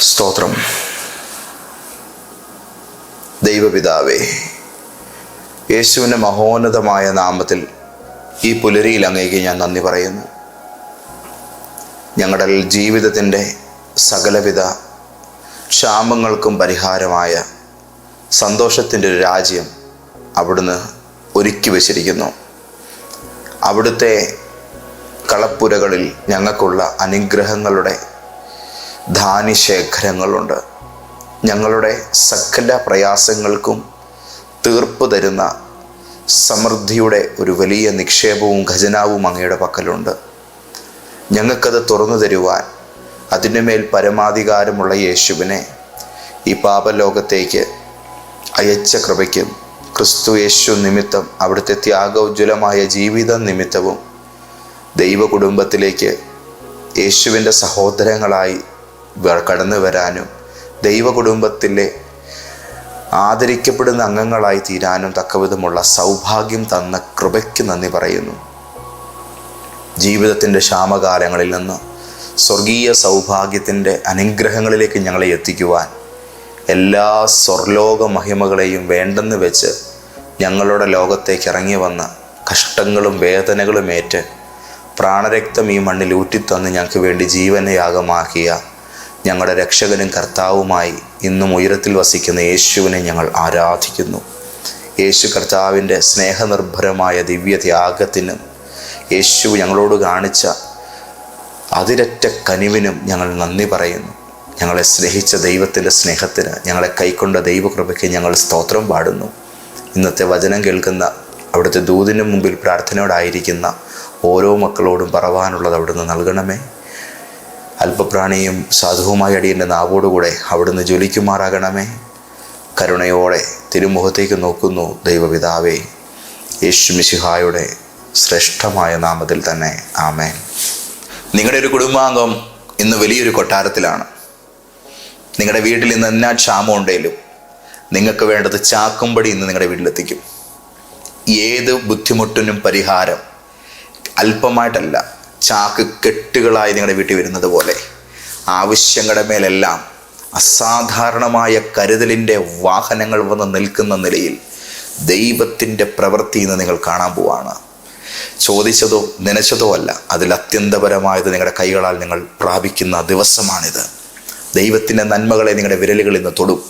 സ്തോത്രം. ദൈവപിതാവേ യേശുവിന്റെ മഹോന്നതമായ നാമത്തിൽ ഈ പുലരിയിൽ അങ്ങേക്ക് ഞാൻ നന്ദി പറയുന്നു. ഞങ്ങളുടെ ജീവിതത്തിന്റെ സകലവിധ ക്ഷാമങ്ങൾക്കും പരിഹാരമായ സന്തോഷത്തിന്റെ ഒരു രാജ്യം അവിടുന്ന് ഒരുക്കി വച്ചിരിക്കുന്നു. അവിടുത്തെ കളപ്പുരകളിൽ ഞങ്ങൾക്കുള്ള അനുഗ്രഹങ്ങളുടെ ധാന്യശേഖരങ്ങളുണ്ട്. ഞങ്ങളുടെ സകല പ്രയാസങ്ങൾക്കും തീർപ്പ് തരുന്ന സമൃദ്ധിയുടെ ഒരു വലിയ നിക്ഷേപവും ഖജനാവും അങ്ങയുടെ പക്കലുണ്ട്. ഞങ്ങൾക്കത് തുറന്നു തരുവാൻ അതിന്റെ മേൽ പരമാധികാരമുള്ള യേശുവിനെ ഈ പാപലോകത്തേക്ക് അയച്ച കൃപയ്ക്കും ക്രിസ്തു യേശു നിമിത്തം അവിടുത്തെ ത്യാഗോജ്വലമായ ജീവിത നിമിത്തവും ദൈവ കുടുംബത്തിലേക്ക് യേശുവിന്റെ സഹോദരങ്ങളായി കടന്നു വരാനും ദൈവ കുടുംബത്തിലെ ആദരിക്കപ്പെടുന്ന അംഗങ്ങളായി തീരാനും തക്കവിധമുള്ള സൗഭാഗ്യം തന്ന കൃപയ്ക്ക് നന്ദി പറയുന്നു. ജീവിതത്തിന്റെ ക്ഷാമകാലങ്ങളിൽ നിന്ന് സ്വർഗീയ സൗഭാഗ്യത്തിന്റെ അനുഗ്രഹങ്ങളിലേക്ക് ഞങ്ങളെ എത്തിക്കുവാൻ എല്ലാ സ്വർലോക മഹിമകളെയും വേണ്ടെന്ന് വെച്ച് ഞങ്ങളുടെ ലോകത്തേക്ക് ഇറങ്ങി വന്ന കഷ്ടങ്ങളും വേദനകളും ഏറ്റ് പ്രാണരക്തം ഈ മണ്ണിൽ ഊറ്റിത്തന്ന് ഞങ്ങൾക്ക് വേണ്ടി ജീവനെ യാഗമാക്കിയ ഞങ്ങളുടെ രക്ഷകനും കർത്താവുമായി ഇന്നും ഉയരത്തിൽ വസിക്കുന്ന യേശുവിനെ ഞങ്ങൾ ആരാധിക്കുന്നു. യേശു കർത്താവിന്റെ സ്നേഹനിർഭരമായ ദിവ്യ ത്യാഗത്തിനും യേശു ഞങ്ങളോട് കാണിച്ച അതിരറ്റ കനിവിനും ഞങ്ങൾ നന്ദി പറയുന്നു. ഞങ്ങളെ സ്നേഹിച്ച ദൈവത്തിന്റെ സ്നേഹത്തിന് ഞങ്ങളെ കൈക്കൊണ്ട ദൈവകൃപയ്ക്ക് ഞങ്ങൾ സ്തോത്രം പാടുന്നു. ഇന്നത്തെ വചനം കേൾക്കുന്ന അവിടുത്തെ ദൂതിന് മുമ്പിൽ പ്രാർത്ഥനയോടായിരിക്കുന്ന ഓരോ മക്കളോടും പറവാനുള്ളത് അവിടുന്ന് നൽകണമേ. അല്പപ്രാണിയും സാധുവുമായ അടിയന്റെ നാവോടുകൂടെ അവിടുന്ന് ജ്വലിക്കുമാറാകണമേ കരുണയോടെ തിരുമുഖത്തേക്ക് നോക്കുന്നു ദൈവപിതാവേ. യേശു മിശിഹായുടെ ശ്രേഷ്ഠമായ നാമത്തിൽ തന്നെ ആമേൻ. നിങ്ങളുടെ ഒരു കുടുംബാംഗം ഇന്ന് വലിയൊരു കൊട്ടാരത്തിലാണ്. നിങ്ങളുടെ വീട്ടിൽ ഇന്ന് എന്നാ ക്ഷാമം ഉണ്ടെങ്കിലും നിങ്ങൾക്ക് വേണ്ടത് ചാക്കുംപടി ഇന്ന് നിങ്ങളുടെ വീട്ടിലെത്തിക്കും. ഏത് ബുദ്ധിമുട്ടിനും പരിഹാരം അല്പമായിട്ടല്ല. ചാക്ക് കെട്ടുകളായി നിങ്ങളുടെ വീട്ടിൽ വരുന്നത് പോലെ ആവശ്യങ്ങളുടെ മേലെല്ലാം അസാധാരണമായ കരുതലിന്റെ വാഹനങ്ങൾ വന്ന് നിൽക്കുന്ന നിലയിൽ ദൈവത്തിന്റെ പ്രവൃത്തി ഇന്ന് നിങ്ങൾ കാണാൻ പോവാണ്. ചോദിച്ചതോ നനച്ചതോ അല്ല അതിൽ അത്യന്തപരമായത് നിങ്ങളുടെ കൈകളാൽ നിങ്ങൾ പ്രാപിക്കുന്ന ദിവസമാണിത്. ദൈവത്തിന്റെ നന്മകളെ നിങ്ങളുടെ വിരലുകളിൽ നിന്ന് തൊടും.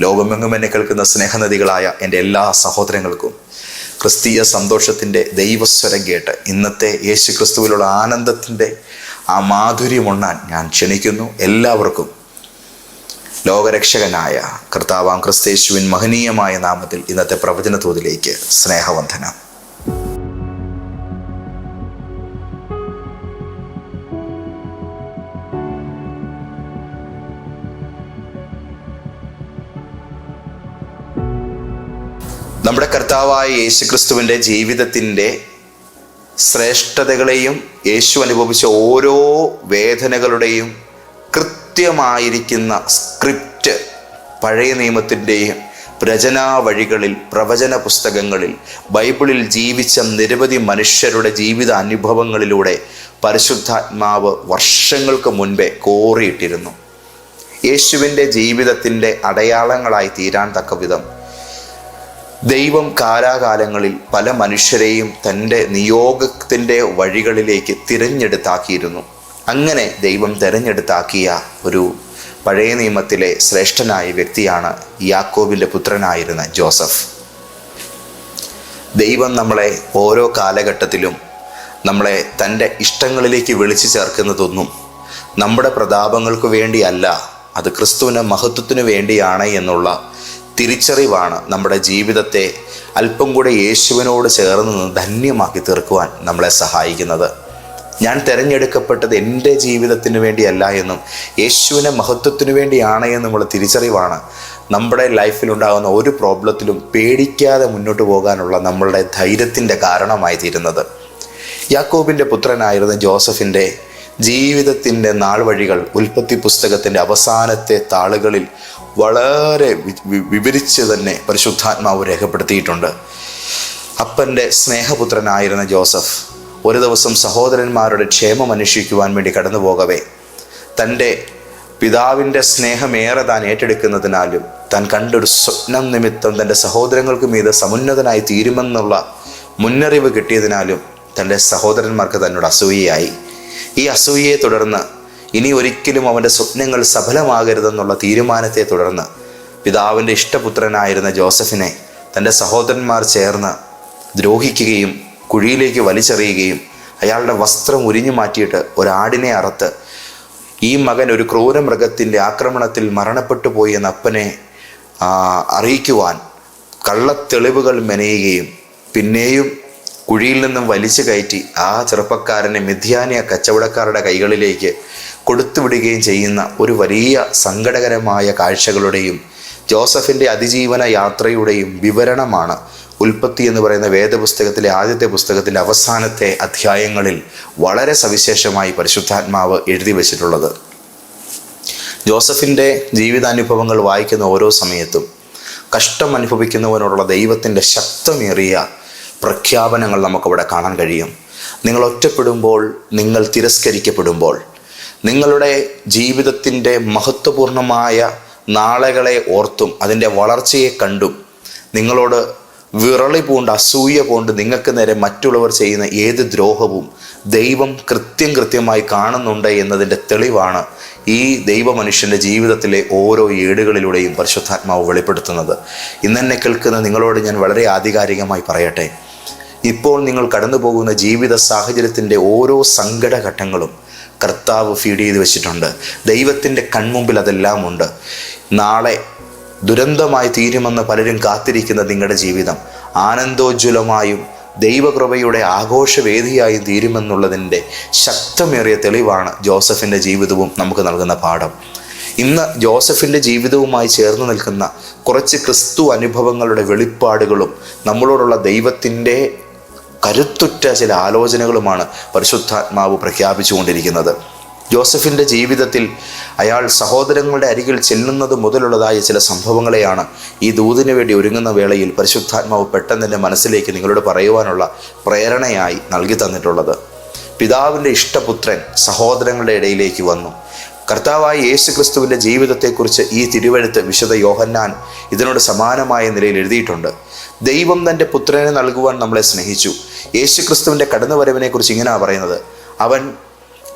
ലോകമെങ്ങും എന്നെ കേൾക്കുന്ന സ്നേഹനദികളായ എന്റെ എല്ലാ സഹോദരങ്ങൾക്കും ക്രിസ്തീയ സന്തോഷത്തിന്റെ ദൈവസ്വരം കേട്ട് ഇന്നത്തെ യേശു ക്രിസ്തുവിലുള്ള ആനന്ദത്തിന്റെ ആ മാധുര്യമുണ്ണാൻ ഞാൻ ക്ഷണിക്കുന്നു എല്ലാവർക്കും. ലോകരക്ഷകനായ കർത്താവാം ക്രിസ്തേശുവിൻ മഹനീയമായ നാമത്തിൽ ഇന്നത്തെ പ്രവചന തോതിലേക്ക് സ്നേഹവന്ദനം. കർത്താവായ യേശുക്രിസ്തുവിന്റെ ജീവിതത്തിന്റെ ശ്രേഷ്ഠതകളെയും യേശു അനുഭവിച്ച ഓരോ വേദനകളുടെയും കൃത്യമായിരിക്കുന്ന സ്ക്രിപ്റ്റ് പഴയ നിയമത്തിന്റെയും രചനാ വഴികളിൽ പ്രവചന പുസ്തകങ്ങളിൽ ബൈബിളിൽ ജീവിച്ച നിരവധി മനുഷ്യരുടെ ജീവിത അനുഭവങ്ങളിലൂടെ പരിശുദ്ധാത്മാവ് വർഷങ്ങൾക്ക് മുൻപേ കോറിയിട്ടിരുന്നു. യേശുവിന്റെ ജീവിതത്തിന്റെ അടയാളങ്ങളായി തീരാൻ തക്ക വിധം ദൈവം കാലാകാലങ്ങളിൽ പല മനുഷ്യരെയും തന്റെ നിയോഗത്തിന്റെ വഴികളിലേക്ക് തിരഞ്ഞെടുത്താക്കിയിരുന്നു. അങ്ങനെ ദൈവം തിരഞ്ഞെടുത്താക്കിയ ഒരു പഴയ നിയമത്തിലെ ശ്രേഷ്ഠനായ വ്യക്തിയാണ് യാക്കോബിന്റെ പുത്രനായിരുന്ന ജോസഫ്. ദൈവം നമ്മളെ ഓരോ കാലഘട്ടത്തിലും നമ്മളെ തന്റെ ഇഷ്ടങ്ങളിലേക്ക് വിളിച്ചു ചേർക്കുന്നതൊന്നും നമ്മുടെ പ്രതാപങ്ങൾക്ക് വേണ്ടിയല്ല അത് ക്രിസ്തുവിന്റെ മഹത്വത്തിനു വേണ്ടിയാണ് എന്നുള്ള തിരിച്ചറിവാണ് നമ്മുടെ ജീവിതത്തെ അല്പം കൂടെ യേശുവിനോട് ചേർന്ന് നിന്ന് ധന്യമാക്കി തീർക്കുവാൻ നമ്മളെ സഹായിക്കുന്നത്. ഞാൻ തിരഞ്ഞെടുക്കപ്പെട്ടത് എന്റെ ജീവിതത്തിന് വേണ്ടിയല്ല എന്നും യേശുവിനെ മഹത്വത്തിനു വേണ്ടിയാണ് എന്നുമുള്ള തിരിച്ചറിവാണ് നമ്മുടെ ലൈഫിലുണ്ടാകുന്ന ഒരു പ്രോബ്ലത്തിലും പേടിക്കാതെ മുന്നോട്ട് പോകാനുള്ള നമ്മളുടെ ധൈര്യത്തിന്റെ കാരണമായി തീരുന്നത്. യാക്കോബിന്റെ പുത്രനായിരുന്ന ജോസഫിന്റെ ജീവിതത്തിന്റെ നാൾ വഴികൾ ഉൽപ്പത്തി പുസ്തകത്തിന്റെ അവസാനത്തെ താളുകളിൽ വളരെ വിവരിച്ച് തന്നെ പരിശുദ്ധാത്മാവ് രേഖപ്പെടുത്തിയിട്ടുണ്ട്. അപ്പന്റെ സ്നേഹപുത്രനായിരുന്ന ജോസഫ് ഒരു ദിവസം സഹോദരന്മാരുടെ ക്ഷേമം അന്വേഷിക്കുവാൻ വേണ്ടി കടന്നു പോകവേ. തന്റെ പിതാവിന്റെ സ്നേഹമേറെ താൻ ഏറ്റെടുക്കുന്നതിനാലും താൻ കണ്ടൊരു സ്വപ്നം നിമിത്തം തന്റെ സഹോദരങ്ങൾക്ക് മീത് സമുന്നതനായി തീരുമെന്നുള്ള മുന്നറിവ് കിട്ടിയതിനാലും തന്റെ സഹോദരന്മാർക്ക് തന്നോട് അസൂയയായി. ഈ അസൂയയെ തുടർന്ന് ഇനി ഒരിക്കലും അവന്റെ സ്വപ്നങ്ങൾ സഫലമാകരുതെന്നുള്ള തീരുമാനത്തെ തുടർന്ന് പിതാവിന്റെ ഇഷ്ടപുത്രനായിരുന്ന ജോസഫിനെ തന്റെ സഹോദരന്മാർ ചേർന്ന് ദ്രോഹിക്കുകയും കുഴിയിലേക്ക് വലിച്ചെറിയുകയും അയാളുടെ വസ്ത്രം ഉരിഞ്ഞു മാറ്റിയിട്ട് ഒരാടിനെ അറുത്ത് ഈ മകൻ ഒരു ക്രൂരമൃഗത്തിന്റെ ആക്രമണത്തിൽ മരണപ്പെട്ടു പോയി എന്ന അപ്പനെ അറിയിക്കുവാൻ കള്ളത്തെളിവുകൾ മെനയുകയും പിന്നെയും കുഴിയിൽ നിന്നും വലിച്ചു കയറ്റി ആ ചെറുപ്പക്കാരനെ മിഥ്യാനിയ കച്ചവടക്കാരുടെ കൈകളിലേക്ക് കൊടുത്തുവിടുകയും ചെയ്യുന്ന ഒരു വലിയ സങ്കടകരമായ കാഴ്ചകളുടെയും ജോസഫിന്റെ അതിജീവന യാത്രയുടെയും വിവരണമാണ് ഉൽപ്പത്തി എന്ന് പറയുന്ന വേദപുസ്തകത്തിലെ ആദ്യത്തെ പുസ്തകത്തിലെ അവസാനത്തെ അധ്യായങ്ങളിൽ വളരെ സവിശേഷമായി പരിശുദ്ധാത്മാവ് എഴുതി വച്ചിട്ടുള്ളത്. ജോസഫിന്റെ ജീവിതാനുഭവങ്ങൾ വായിക്കുന്ന ഓരോ സമയത്തും കഷ്ടം അനുഭവിക്കുന്നവനോടുള്ള ദൈവത്തിന്റെ ശക്തമേറിയ പ്രഖ്യാപനങ്ങൾ നമുക്കവിടെ കാണാൻ കഴിയും. നിങ്ങൾ ഒറ്റപ്പെടുമ്പോൾ നിങ്ങൾ തിരസ്കരിക്കപ്പെടുമ്പോൾ നിങ്ങളുടെ ജീവിതത്തിന്റെ മഹത്വപൂർണമായ നാളുകളെ ഓർത്തും അതിന്റെ വളർച്ചയെ കണ്ടും നിങ്ങളോട് വിറളി പൂണ്ട് അസൂയ പൂണ്ട് നിങ്ങൾക്ക് നേരെ മറ്റുള്ളവർ ചെയ്യുന്ന ഏത് ദ്രോഹവും ദൈവം കൃത്യം കൃത്യമായി കാണുന്നുണ്ട് എന്നതിന്റെ തെളിവാണ് ഈ ദൈവമനുഷ്യന്റെ ജീവിതത്തിലെ ഓരോ ഏടുകളിലൂടെയും പരിശുദ്ധാത്മാവ് വെളിപ്പെടുത്തുന്നത്. ഇന്നെന്നെ കേൾക്കുന്ന നിങ്ങളോട് ഞാൻ വളരെ ആധികാരികമായി പറയട്ടെ. ഇപ്പോൾ നിങ്ങൾ കടന്നു പോകുന്ന ജീവിത സാഹചര്യത്തിന്റെ ഓരോ സങ്കടഘട്ടങ്ങളും കർത്താവ് ഫീഡ് ചെയ്ത് വെച്ചിട്ടുണ്ട്. ദൈവത്തിന്റെ കൺമുമ്പിൽ അതെല്ലാം ഉണ്ട്. നാളെ ദുരന്തമായി തീരുമെന്ന് പലരും കാത്തിരിക്കുന്ന നിങ്ങളുടെ ജീവിതം ആനന്ദോജ്വലമായും ദൈവകൃപയുടെ ആഘോഷവേദിയായും തീരുമെന്നുള്ളതിന്റെ ശക്തമേറിയ തെളിവാണ് ജോസഫിന്റെ ജീവിതവും നമുക്ക് നൽകുന്ന പാഠം. ഇന്ന് ജോസഫിന്റെ ജീവിതവുമായി ചേർന്ന് നിൽക്കുന്ന കുറച്ച് ക്രിസ്തു അനുഭവങ്ങളുടെ വെളിപ്പാടുകളും നമ്മളോടുള്ള ദൈവത്തിന്റെ കരുത്തുറ്റ ചില ആലോചനകളുമാണ് പരിശുദ്ധാത്മാവ് പ്രഖ്യാപിച്ചുകൊണ്ടിരിക്കുന്നത്. ജോസഫിന്റെ ജീവിതത്തിൽ അയാൾ സഹോദരങ്ങളുടെ അരികിൽ ചെല്ലുന്നത് മുതലുള്ളതായ ചില സംഭവങ്ങളെയാണ് ഈ ദൂതിനു വേണ്ടി ഒരുങ്ങുന്ന വേളയിൽ പരിശുദ്ധാത്മാവ് പെട്ടെന്ന് എന്റെ മനസ്സിലേക്ക് നിങ്ങളോട് പറയുവാനുള്ള പ്രേരണയായി നൽകി തന്നിട്ടുള്ളത്. പിതാവിന്റെ ഇഷ്ടപുത്രൻ സഹോദരങ്ങളുടെ ഇടയിലേക്ക് വന്നു. കർത്താവായ യേശു ക്രിസ്തുവിന്റെ ജീവിതത്തെക്കുറിച്ച് ഈ തിരുവഴുത്ത് വിശുദ്ധ യോഹന്നാൻ ഇതിനോട് സമാനമായ നിലയിൽ എഴുതിയിട്ടുണ്ട്. ദൈവം തന്റെ പുത്രനെ നൽകുവാൻ നമ്മളെ സ്നേഹിച്ചു. യേശു ക്രിസ്തുവിന്റെ കടന്നുവരവിനെക്കുറിച്ച് ഇങ്ങനെയാണ് പറയുന്നത്. അവൻ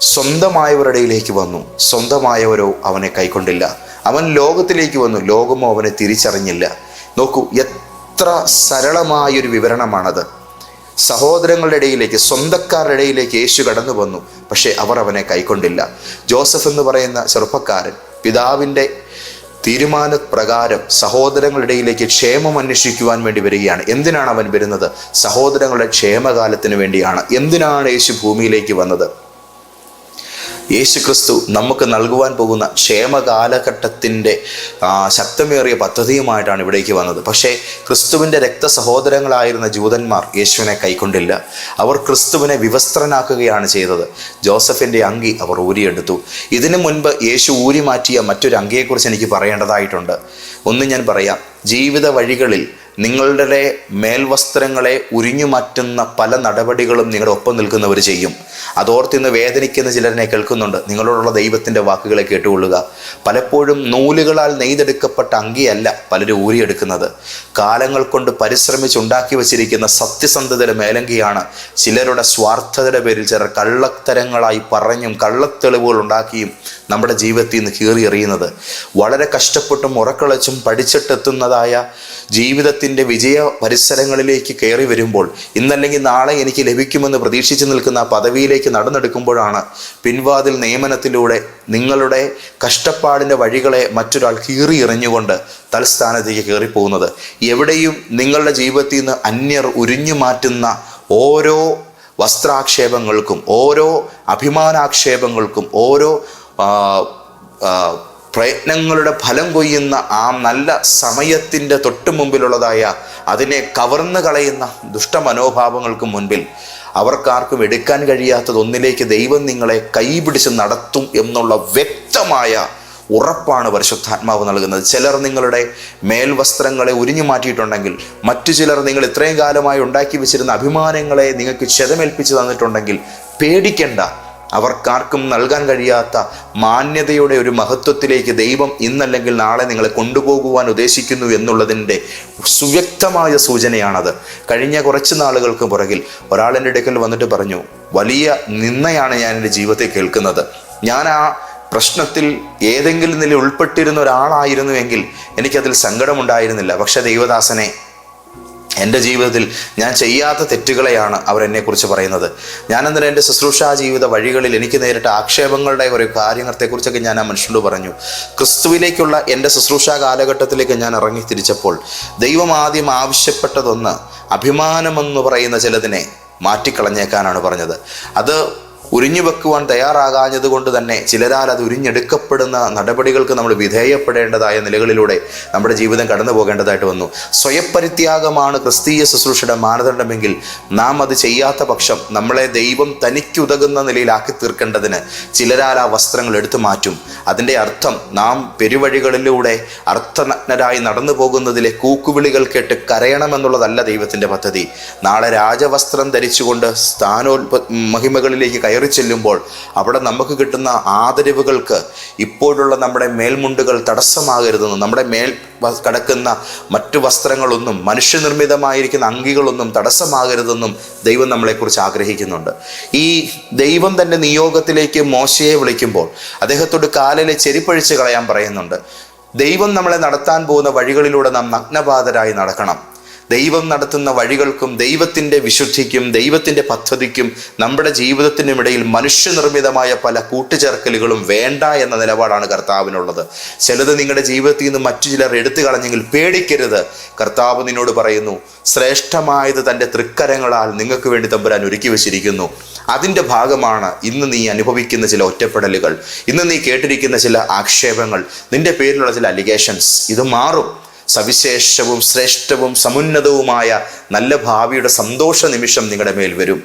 സ്വന്തമായവരുടെ ഇടയിലേക്ക് വന്നു. സ്വന്തമായവരോ അവനെ കൈക്കൊണ്ടില്ല. അവൻ ലോകത്തിലേക്ക് വന്നു. ലോകമോ അവനെ തിരിച്ചറിഞ്ഞില്ല. നോക്കൂ എത്ര സരളമായൊരു വിവരണമാണത്. സഹോദരങ്ങളുടെ ഇടയിലേക്ക് സ്വന്തക്കാരുടെ ഇടയിലേക്ക് യേശു കടന്നു വന്നു. പക്ഷേ അവർ അവനെ കൈക്കൊണ്ടില്ല. ജോസഫ് എന്ന് പറയുന്ന ചെറുപ്പക്കാരൻ പിതാവിന്റെ തീരുമാനപ്രകാരം സഹോദരങ്ങളുടെ ഇടയിലേക്ക് ക്ഷേമം അന്വേഷിക്കുവാൻ വേണ്ടി വരികയാണ്. എന്തിനാണ് അവൻ വരുന്നത്? സഹോദരങ്ങളുടെ ക്ഷേമകാലത്തിന് വേണ്ടിയാണ്. എന്തിനാണ് യേശു ഭൂമിയിലേക്ക് വന്നത്? യേശു ക്രിസ്തു നമുക്ക് നൽകുവാൻ പോകുന്ന ക്ഷേമ കാലഘട്ടത്തിന്റെ ആ, ശക്തമേറിയ പദ്ധതിയുമായിട്ടാണ് ഇവിടേക്ക് വന്നത്. പക്ഷേ ക്രിസ്തുവിന്റെ രക്തസഹോദരങ്ങളായിരുന്ന ജൂതന്മാർ യേശുവിനെ കൈക്കൊണ്ടില്ല. അവർ ക്രിസ്തുവിനെ വിവസ്ത്രനാക്കുകയാണ് ചെയ്തത്. ജോസഫിന്റെ അങ്കി അവർ ഊരിയെടുത്തു. ഇതിനു മുൻപ് യേശു ഊരി മാറ്റിയ മറ്റൊരു അങ്കിയെക്കുറിച്ച് എനിക്ക് പറയേണ്ടതായിട്ടുണ്ട്. ഒന്ന് ഞാൻ പറയാം. ജീവിത വഴികളിൽ നിങ്ങളുടെ മേൽവസ്ത്രങ്ങളെ ഉരിഞ്ഞു മാറ്റുന്ന പല നടപടികളും നിങ്ങളുടെ ഒപ്പം നിൽക്കുന്നവർ ചെയ്യും. അതോർത്തിന്ന് വേദനിക്കുന്ന ചിലരിനെ കേൾക്കുന്നുണ്ട്. നിങ്ങളോടുള്ള ദൈവത്തിന്റെ വാക്കുകളെ കേട്ടുകൊള്ളുക. പലപ്പോഴും നൂലുകളാൽ നെയ്തെടുക്കപ്പെട്ട അങ്കിയല്ല പലരും ഊരിയെടുക്കുന്നത്. കാലങ്ങൾ കൊണ്ട് പരിശ്രമിച്ചുണ്ടാക്കി വച്ചിരിക്കുന്ന സത്യസന്ധതയുടെ മേലങ്കിയാണ് ചിലരുടെ സ്വാർത്ഥതയുടെ പേരിൽ ചിലർ കള്ളത്തരങ്ങളായി പറഞ്ഞും കള്ളത്തെളിവുകൾ ഉണ്ടാക്കിയും നമ്മുടെ ജീവിതത്തിൽ നിന്ന് കീറിയെറിയുന്നത്. വളരെ കഷ്ടപ്പെട്ടും ഉറക്കളച്ചും പഠിച്ചിട്ടെത്തുന്നതായ ജീവിതത്തിന്റെ വിജയ പരിസരങ്ങളിലേക്ക് കയറി വരുമ്പോൾ ഇന്നല്ലെങ്കിൽ നാളെ എനിക്ക് ലഭിക്കുമെന്ന് പ്രതീക്ഷിച്ചു നിൽക്കുന്ന ആ പദവിയിലേക്ക് നടന്നെടുക്കുമ്പോഴാണ് പിൻവാതിൽ നിയമനത്തിലൂടെ നിങ്ങളുടെ കഷ്ടപ്പാടിന്റെ വഴികളെ മറ്റൊരാൾ കീറി എറിഞ്ഞുകൊണ്ട് തൽസ്ഥാനത്തേക്ക് കയറിപ്പോകുന്നത്. എവിടെയും നിങ്ങളുടെ ജീവിതത്തിൽ നിന്ന് അന്യർ ഉരിഞ്ഞു മാറ്റുന്ന ഓരോ വസ്ത്രാക്ഷേപങ്ങൾക്കും ഓരോ അഭിമാനാക്ഷേപങ്ങൾക്കും ഓരോ പ്രയത്നങ്ങളുടെ ഫലം കൊയ്യുന്ന ആ നല്ല സമയത്തിന്റെ തൊട്ട് മുമ്പിലുള്ളതായ അതിനെ കവർന്നു കളയുന്ന ദുഷ്ടമനോഭാവങ്ങൾക്ക് മുൻപിൽ അവർക്കാർക്കും എടുക്കാൻ കഴിയാത്തതൊന്നിലേക്ക് ദൈവം നിങ്ങളെ കൈപിടിച്ച് നടത്തും എന്നുള്ള വ്യക്തമായ ഉറപ്പാണ് പരിശുദ്ധാത്മാവ് നൽകുന്നത്. ചിലർ നിങ്ങളുടെ മേൽവസ്ത്രങ്ങളെ ഉരിഞ്ഞു മാറ്റിയിട്ടുണ്ടെങ്കിൽ മറ്റു ചിലർ നിങ്ങൾ ഇത്രയും കാലമായി ഉണ്ടാക്കി വെച്ചിരുന്ന അഭിമാനങ്ങളെ നിങ്ങൾക്ക് ക്ഷതമേൽപ്പിച്ച് തന്നിട്ടുണ്ടെങ്കിൽ പേടിക്കണ്ട. അവർക്കാർക്കും നൽകാൻ കഴിയാത്ത മാന്യതയുടെ ഒരു മഹത്വത്തിലേക്ക് ദൈവം ഇന്നല്ലെങ്കിൽ നാളെ നിങ്ങളെ കൊണ്ടുപോകുവാൻ ഉദ്ദേശിക്കുന്നു എന്നുള്ളതിന്റെ സുവ്യക്തമായ സൂചനയാണത്. കഴിഞ്ഞ കുറച്ച് നാളുകൾക്ക് പുറകിൽ ഒരാളിന്റെ ഇടയ്ക്കൽ വന്നിട്ട് പറഞ്ഞു വലിയ നിന്നയാണ് ഞാൻ എന്റെ ജീവിതത്തെ കേൾക്കുന്നത്. ഞാൻ ആ പ്രശ്നത്തിൽ ഏതെങ്കിലും നില ഉൾപ്പെട്ടിരുന്ന ഒരാളായിരുന്നുവെങ്കിൽ എനിക്കതിൽ സങ്കടമുണ്ടായിരുന്നില്ല. പക്ഷെ ദൈവദാസനെ എന്റെ ജീവിതത്തിൽ ഞാൻ ചെയ്യാത്ത തെറ്റുകളെയാണ് അവർ എന്നെക്കുറിച്ച് പറയുന്നത്. ഞാനെന്തിനാ എന്റെ ശുശ്രൂഷാ ജീവിത വഴികളിൽ എനിക്ക് നേരിട്ട ആക്ഷേപങ്ങളുടെ ഒരു കാര്യങ്ങളെക്കുറിച്ചൊക്കെ ഞാൻ ആ മനുഷ്യനോട് പറഞ്ഞു. ക്രിസ്തുവിലേക്കുള്ള എന്റെ ശുശ്രൂഷാ കാലഘട്ടത്തിലേക്ക് ഞാൻ ഇറങ്ങി തിരിച്ചപ്പോൾ ദൈവം ആദ്യം ആവശ്യപ്പെട്ടതൊന്ന് അഭിമാനമെന്ന് പറയുന്ന ചിലതിനെ മാറ്റിക്കളഞ്ഞേക്കാനാണ് പറഞ്ഞത്. അത് ഉരിഞ്ഞു വെക്കുവാൻ തയ്യാറാകാഞ്ഞത് കൊണ്ട് തന്നെ ചിലരാൽ അത് ഉരിഞ്ഞെടുക്കപ്പെടുന്ന നടപടികൾക്ക് നമ്മൾ വിധേയപ്പെടേണ്ടതായ നിലകളിലൂടെ നമ്മുടെ ജീവിതം കടന്നു പോകേണ്ടതായിട്ട് വന്നു. സ്വയപരിത്യാഗമാണ് ക്രിസ്തീയ ശുശ്രൂഷയുടെ മാനദണ്ഡമെങ്കിൽ നാം അത് ചെയ്യാത്ത പക്ഷം നമ്മളെ ദൈവം തനിക്കുതകുന്ന നിലയിലാക്കി തീർക്കേണ്ടതിന് ചിലരാൽ ആ വസ്ത്രങ്ങൾ എടുത്തു മാറ്റും. അതിന്റെ അർത്ഥം നാം പെരുവഴികളിലൂടെ അർത്ഥനഗ്നരായി നടന്നു പോകുന്നതിലെ കൂക്കുവിളികൾ കേട്ട് കരയണമെന്നുള്ളതല്ല ദൈവത്തിന്റെ പദ്ധതി. നാളെ രാജവസ്ത്രം ധരിച്ചുകൊണ്ട് സ്ഥാനോത്പ മഹിമകളിലേക്ക് കയറി ചെല്ലുമ്പോൾ അവിടെ നമുക്ക് കിട്ടുന്ന ആദരവുകൾക്ക് ഇപ്പോഴുള്ള നമ്മുടെ മേൽമുണ്ടുകൾ തടസ്സമാകരുതെന്ന് നമ്മുടെ മേൽ കടക്കുന്ന കിടക്കുന്ന മറ്റു വസ്ത്രങ്ങളൊന്നും മനുഷ്യനിർമ്മിതമായിരിക്കുന്ന അങ്കികളൊന്നും തടസ്സമാകരുതെന്നും ദൈവം നമ്മളെക്കുറിച്ച് ആഗ്രഹിക്കുന്നുണ്ട്. ഈ ദൈവം തന്റെ നിയോഗത്തിലേക്ക് മോശയെ വിളിക്കുമ്പോൾ അദ്ദേഹത്തോട് കാലിലെ ചെരിപ്പഴിച്ച് കളയാൻ പറയുന്നുണ്ട്. ദൈവം നമ്മളെ നടത്താൻ പോകുന്ന വഴികളിലൂടെ നാം നഗ്നപാതരായി നടക്കണം. ദൈവം നടത്തുന്ന വഴികൾക്കും ദൈവത്തിന്റെ വിശുദ്ധിക്കും ദൈവത്തിന്റെ പദ്ധതിക്കും നമ്മുടെ ജീവിതത്തിനും ഇടയിൽ മനുഷ്യനിർമ്മിതമായ പല കൂട്ടിച്ചേർക്കലുകളും വേണ്ട എന്ന നിലപാടാണ് കർത്താവിനുള്ളത്. ചിലത് നിങ്ങളുടെ ജീവിതത്തിൽ നിന്ന് മറ്റു ചിലർ എടുത്തു കളഞ്ഞെങ്കിൽ പേടിക്കരുത്. കർത്താവ് നിന്നോട് പറയുന്നു ശ്രേഷ്ഠമായത് തന്റെ തൃക്കരങ്ങളാൽ നിങ്ങൾക്ക് വേണ്ടി തമ്പുരാൻ ഒരുക്കി വെച്ചിരിക്കുന്നു. അതിന്റെ ഭാഗമാണ് ഇന്ന് നീ അനുഭവിക്കുന്ന ചില ഒറ്റപ്പെടലുകൾ. ഇന്ന് നീ കേട്ടിരിക്കുന്ന ചില ആക്ഷേപങ്ങൾ. നിന്റെ പേരിലുള്ള ചില അലിഗേഷൻസ് ഇത് മാറും. സവിശേഷവും ശ്രേഷ്ഠവും സമുന്നതവുമായ നല്ല ഭാവിയുടെ സന്തോഷ നിമിഷം നിങ്ങളുടെ മേൽ വരും.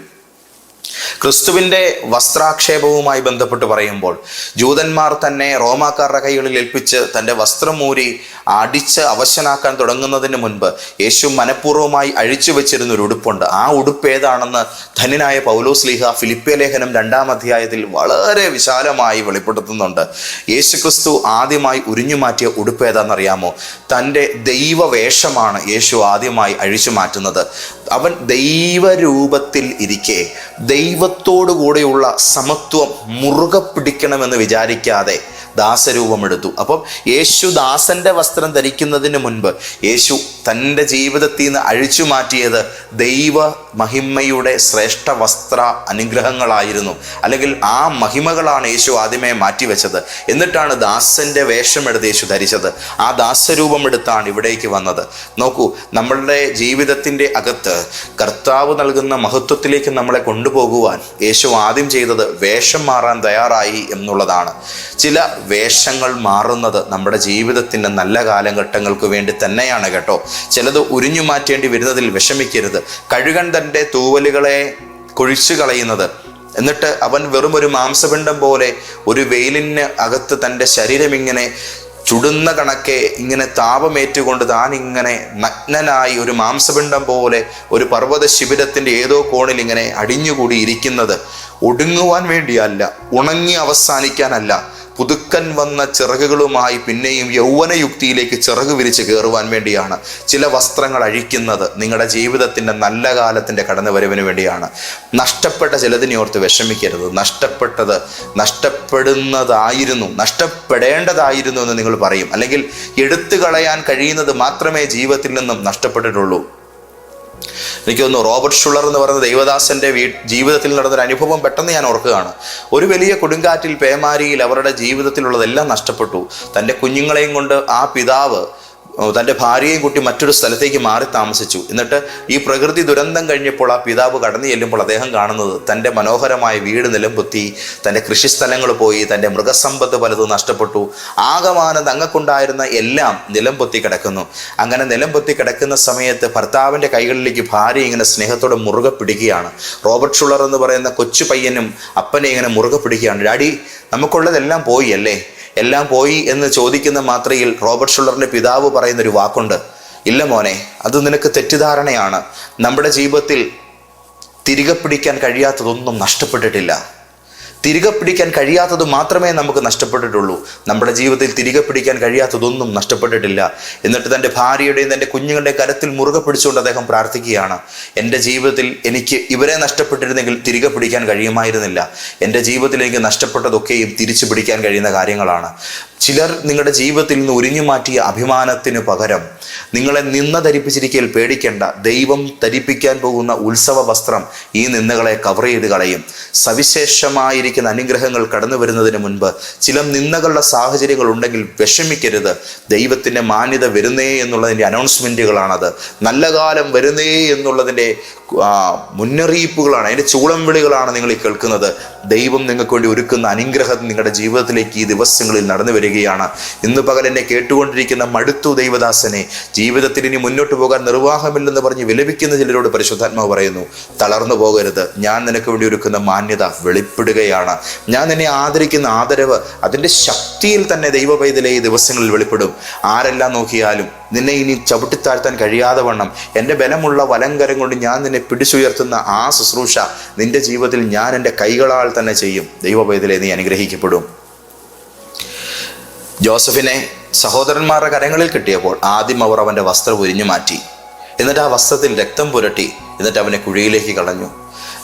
ക്രിസ്തുവിന്റെ വസ്ത്രാക്ഷേപവുമായി ബന്ധപ്പെട്ട് പറയുമ്പോൾ ജൂതന്മാർ തന്നെ റോമാക്കാരുടെ കൈകളിൽ ഏൽപ്പിച്ച് തന്റെ വസ്ത്രം മൂരി അടിച്ച് അവശനാക്കാൻ തുടങ്ങുന്നതിന് മുൻപ് യേശു മനഃപൂർവമായി അഴിച്ചു വെച്ചിരുന്ന ഒരു ഉടുപ്പുണ്ട്. ആ ഉടുപ്പ് ഏതാണെന്ന് ധന്യനായ പൗലോസ് ലീഹ ഫിലിപ്പിയ ലേഖനം രണ്ടാം അധ്യായത്തിൽ വളരെ വിശാലമായി വെളിപ്പെടുത്തുന്നുണ്ട്. യേശു ക്രിസ്തു ആദ്യമായി ഉരിഞ്ഞു മാറ്റിയ ഉടുപ്പ് ഏതാണെന്നറിയാമോ? തന്റെ ദൈവവേഷമാണ് യേശു ആദ്യമായി അഴിച്ചു മാറ്റുന്നത്. അവൻ ദൈവരൂപത്തിൽ ഇരിക്കെ. ദൈവത്തോടു കൂടെയുള്ള സമത്വം മുറുകെ പിടിക്കണമെന്ന് വിചാരിക്കാതെ ദാസരൂപമെടുത്തു അപ്പം യേശു ദാസന്റെ വസ്ത്രം ധരിക്കുന്നതിന് മുൻപ് യേശു തന്റെ ജീവിതത്തിൽ നിന്ന് അഴിച്ചു മാറ്റിയത് ദൈവ മഹിമയുടെ ശ്രേഷ്ഠ വസ്ത്ര അനുഗ്രഹങ്ങളായിരുന്നു. അല്ലെങ്കിൽ ആ മഹിമകളാണ് യേശു ആദ്യമേ മാറ്റിവെച്ചത്. എന്നിട്ടാണ് ദാസന്റെ വേഷമെടുത്ത് യേശു ധരിച്ചത്. ആ ദാസരൂപം എടുത്താണ് ഇവിടേക്ക് വന്നത്. നോക്കൂ നമ്മളുടെ ജീവിതത്തിന്റെ അകത്ത് കർത്താവ് നൽകുന്ന മഹത്വത്തിലേക്ക് നമ്മളെ കൊണ്ടുപോകുവാൻ യേശു ആദ്യം ചെയ്തത് വേഷം മാറാൻ തയ്യാറായി എന്നുള്ളതാണ്. ചില വേഷങ്ങൾ മാറുന്നത് നമ്മുടെ ജീവിതത്തിന്റെ നല്ല കാലഘട്ടങ്ങൾക്ക് വേണ്ടി തന്നെയാണ് കേട്ടോ. ചിലത് ഉരിഞ്ഞു മാറ്റേണ്ടി വരുന്നതിൽ വിഷമിക്കരുത്. കഴുകൻ തന്റെ തൂവലുകളെ കൊഴിച്ചു കളയുന്നത്. എന്നിട്ട് അവൻ വെറും ഒരു മാംസപിണ്ഡം പോലെ ഒരു വെയിലിന് അകത്ത് തന്റെ ശരീരം ഇങ്ങനെ ചുടുന്ന കണക്കെ ഇങ്ങനെ താപമേറ്റുകൊണ്ട് താൻ ഇങ്ങനെ നഗ്നനായി ഒരു മാംസപിണ്ഡം പോലെ ഒരു പർവത ശിബിരത്തിന്റെ ഏതോ കോണിൽ ഇങ്ങനെ അടിഞ്ഞുകൂടി ഇരിക്കുന്നത്. ഒടുങ്ങുവാൻ വേണ്ടിയല്ല ഉണങ്ങി അവസാനിക്കാനല്ല. പുതുക്കൻ വന്ന ചിറകുകളുമായി പിന്നെയും യൗവനയുക്തിയിലേക്ക് ചിറക് വിരിച്ച് കയറുവാൻ വേണ്ടിയാണ് ചില വസ്ത്രങ്ങൾ അഴിക്കുന്നത് നിങ്ങളുടെ ജീവിതത്തിന്റെ നല്ല കാലത്തിന്റെ കടന്നുവരവിന് വേണ്ടിയാണ്. നഷ്ടപ്പെട്ട ചിലതിനെ ഓർത്ത് വിഷമിക്കരുത്. നഷ്ടപ്പെട്ടത് നഷ്ടപ്പെടുന്നതായിരുന്നു. നഷ്ടപ്പെടേണ്ടതായിരുന്നു എന്ന് നിങ്ങൾ പറയും. അല്ലെങ്കിൽ എടുത്തു കളയാൻ കഴിയുന്നത് മാത്രമേ ജീവിതത്തിൽ നിന്നും നഷ്ടപ്പെട്ടിട്ടുള്ളൂ. എനിക്ക് തോന്നുന്നു റോബർട്ട് ഷുള്ളർ എന്ന് പറയുന്ന ദൈവദാസന്റെ വീ ജീവിതത്തിൽ നടന്നൊരു അനുഭവം പെട്ടെന്ന് ഞാൻ ഓർക്കുകയാണ്. ഒരു വലിയ കൊടുങ്കാറ്റിൽ പേമാരിയിൽ അവരുടെ ജീവിതത്തിലുള്ളതെല്ലാം നഷ്ടപ്പെട്ടു. തന്റെ കുഞ്ഞുങ്ങളെയും കൊണ്ട് ആ പിതാവ് തന്റെ ഭാര്യയും കുട്ടി മറ്റൊരു സ്ഥലത്തേക്ക് മാറി താമസിച്ചു. എന്നിട്ട് ഈ പ്രകൃതി ദുരന്തം കഴിഞ്ഞപ്പോൾ ആ പിതാവ് കടന്നു ചെല്ലുമ്പോൾ അദ്ദേഹം കാണുന്നത് തന്റെ മനോഹരമായ വീട് നിലംപൊത്തി തന്റെ കൃഷിസ്ഥലങ്ങൾ പോയി തന്റെ മൃഗസമ്പത്ത് പലതും നഷ്ടപ്പെട്ടു. ആകമാനം തങ്ങൾക്കുണ്ടായിരുന്ന എല്ലാം നിലംപൊത്തി കിടക്കുന്നു. അങ്ങനെ നിലംപൊത്തി കിടക്കുന്ന സമയത്ത് ഭർത്താവിന്റെ കൈകളിലേക്ക് ഭാര്യ ഇങ്ങനെ സ്നേഹത്തോടെ മുറുകെ പിടിക്കുകയാണ്. റോബർട്ട് ഷുള്ളർ എന്ന് പറയുന്ന കൊച്ചു പയ്യനും അപ്പനെ ഇങ്ങനെ മുറുകെ പിടിക്കുകയാണ്. ഡാഡി നമുക്കുള്ളതെല്ലാം പോയി അല്ലേ? എല്ലാം പോയി എന്ന് ചോദിക്കുന്ന മാത്രയിൽ റോബർട്ട് ഷുള്ളറിന്റെ പിതാവ് പറയുന്ന ഒരു വാക്കുണ്ട്. ഇല്ല മോനെ അത് നിനക്ക് തെറ്റിദ്ധാരണയാണ്. നമ്മുടെ ജീവിതത്തിൽ തിരികെ പിടിക്കാൻ കഴിയാത്തതൊന്നും നഷ്ടപ്പെട്ടിട്ടില്ല. തിരികെ പിടിക്കാൻ കഴിയാത്തത് മാത്രമേ നമുക്ക് നഷ്ടപ്പെട്ടിട്ടുള്ളൂ. നമ്മുടെ ജീവിതത്തിൽ തിരികെ പിടിക്കാൻ കഴിയാത്തതൊന്നും നഷ്ടപ്പെട്ടിട്ടില്ല. എന്നിട്ട് തന്റെ ഭാര്യയുടെയും തന്റെ കുഞ്ഞുങ്ങളുടെയും കരത്തിൽ മുറുകെ പിടിച്ചുകൊണ്ട് അദ്ദേഹം പ്രാർത്ഥിക്കുകയാണ്. എന്റെ ജീവിതത്തിൽ എനിക്ക് ഇവരെ നഷ്ടപ്പെട്ടിരുന്നെങ്കിൽ തിരികെ പിടിക്കാൻ കഴിയുമായിരുന്നില്ല. എന്റെ ജീവിതത്തിൽ എനിക്ക് നഷ്ടപ്പെട്ടതൊക്കെയും തിരിച്ചു പിടിക്കാൻ കഴിയുന്ന കാര്യങ്ങളാണ്. ചിലർ നിങ്ങളുടെ ജീവിതത്തിൽ നിന്ന് ഉരിഞ്ഞു മാറ്റിയ അഭിമാനത്തിന് പകരം നിങ്ങളെ നിന്ന ധരിപ്പിച്ചിരിക്കൽ പേടിക്കേണ്ട. ദൈവം ധരിപ്പിക്കാൻ പോകുന്ന ഉത്സവ വസ്ത്രം ഈ നിന്നകളെ കവർ ചെയ്ത് കളയും. സവിശേഷമായിരിക്കുന്ന അനുഗ്രഹങ്ങൾ കടന്നു വരുന്നതിന് മുൻപ് ചില നിന്ദകളുടെ സാഹചര്യങ്ങൾ ഉണ്ടെങ്കിൽ വിഷമിക്കരുത്. ദൈവത്തിന്റെ മാന്യത വരുന്നേ എന്നുള്ളതിന്റെ അനൗൺസ്മെന്റുകളാണത് നല്ല കാലം വരുന്നേ എന്നുള്ളതിന്റെ മുന്നറിയിപ്പുകളാണ് അതിന്റെ ചൂളം വിളികളാണ് നിങ്ങൾ ഈ കേൾക്കുന്നത്. ദൈവം നിങ്ങൾക്ക് വേണ്ടി ഒരുക്കുന്ന അനുഗ്രഹം നിങ്ങളുടെ ജീവിതത്തിലേക്ക് ഈ ദിവസങ്ങളിൽ നടന്നു വരികയാണ്. ഇന്ന് പകൽ എന്നെ കേട്ടുകൊണ്ടിരിക്കുന്ന മടുത്തു ദൈവദാസനെ ജീവിതത്തിൽ ഇനി മുന്നോട്ട് പോകാൻ നിർവാഹമില്ലെന്ന് പറഞ്ഞ് വിലപിക്കുന്ന ചിലരോട് പരിശുദ്ധാത്മാവ് പറയുന്നു തളർന്നു പോകരുത്. ഞാൻ നിനക്ക് വേണ്ടി ഒരുക്കുന്ന മാന്യത വെളിപ്പെടുകയാണ്. ഞാൻ നിന്നെ ആദരിക്കുന്ന ആദരവ് അതിന്റെ ശക്തിയിൽ തന്നെ ദൈവ പൈതലെ ഈ ദിവസങ്ങളിൽ വെളിപ്പെടും. ആരെല്ലാം നോക്കിയാലും നിന്നെ ഇനി ചവിട്ടിത്താഴ്ത്താൻ കഴിയാതെ വണ്ണം. എന്റെ ബലമുള്ള വലങ്കരം കൊണ്ട് ഞാൻ നിന്നെ പിടിച്ചുയർത്തുന്ന ആ ശുശ്രൂഷ നിന്റെ ജീവിതത്തിൽ ഞാൻ എന്റെ കൈകളാൽ തന്നെ ചെയ്യും. ദൈവവേദലെ നീ അനുഗ്രഹിക്കപ്പെടും. ജോസഫിനെ സഹോദരന്മാരുടെ കരങ്ങളിൽ കിട്ടിയപ്പോൾ ആദ്യം അവർ അവന്റെ വസ്ത്രം ഉരിഞ്ഞു മാറ്റി. എന്നിട്ട് ആ വസ്ത്രത്തിൽ രക്തം പുരട്ടി എന്നിട്ട് അവനെ കുഴിയിലേക്ക് കളഞ്ഞു.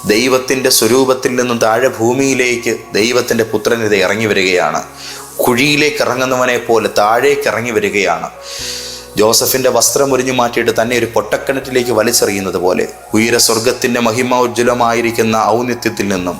ദൈവത്തിന്റെ സ്വരൂപത്തിൽ നിന്നും താഴെ ഭൂമിയിലേക്ക് ദൈവത്തിന്റെ പുത്രൻ ഇത് ഇറങ്ങി വരികയാണ്. കുഴിയിലേക്ക് ഇറങ്ങുന്നവനെ പോലെ താഴേക്ക് ഇറങ്ങി വരികയാണ്. ജോസഫിന്റെ വസ്ത്രം ഒരിഞ്ഞു മാറ്റിയിട്ട് തന്നെ ഒരു പൊട്ടക്കിണറ്റിലേക്ക് വലിച്ചെറിയുന്നത് പോലെ ഉയര സ്വർഗത്തിന്റെ മഹിമോജ്വലമായിരിക്കുന്ന ഔന്നിത്യത്തിൽ നിന്നും